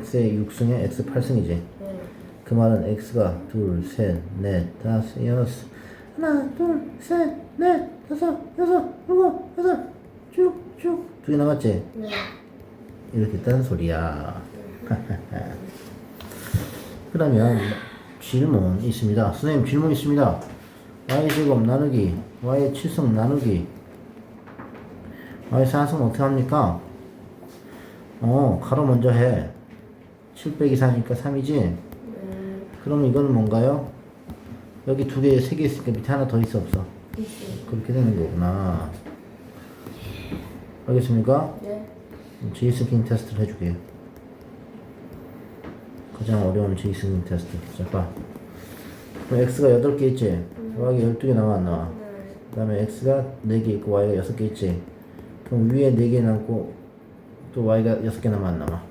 x의 6승에 x 8승이지. 네. 그 말은 x가 둘, 셋, 넷, 다섯, 여섯, 하나, 둘, 셋, 넷, 다섯, 여섯, 일곱, 여덟, 쭉 쭉 두 개 남았지? 네. 이렇게 딴 소리야. 그러면 질문 있습니다. 선생님 질문 있습니다. y 제곱 나누기 y 7승 나누기 y 4승 어떻게 합니까? 어 가로 먼저 해. 7 빼기 4니까 3이지? 네. 그럼 이거는 뭔가요? 여기 두 개, 세 개 있으니까 밑에 하나 더 있어 없어? 있어요. 그렇게 되는 거구나. 알겠습니까? 네. 제이스킹 테스트를 해주게요. 가장 어려운 제이스킹 테스트. 자, 봐. 그럼 x가 8개 있지? y가 12개 나와 안 나와? 네. 그 다음에 x가 4개 있고 y가 6개 있지? 그럼 위에 4개 남고 또 y가 6개 남아 안 남아?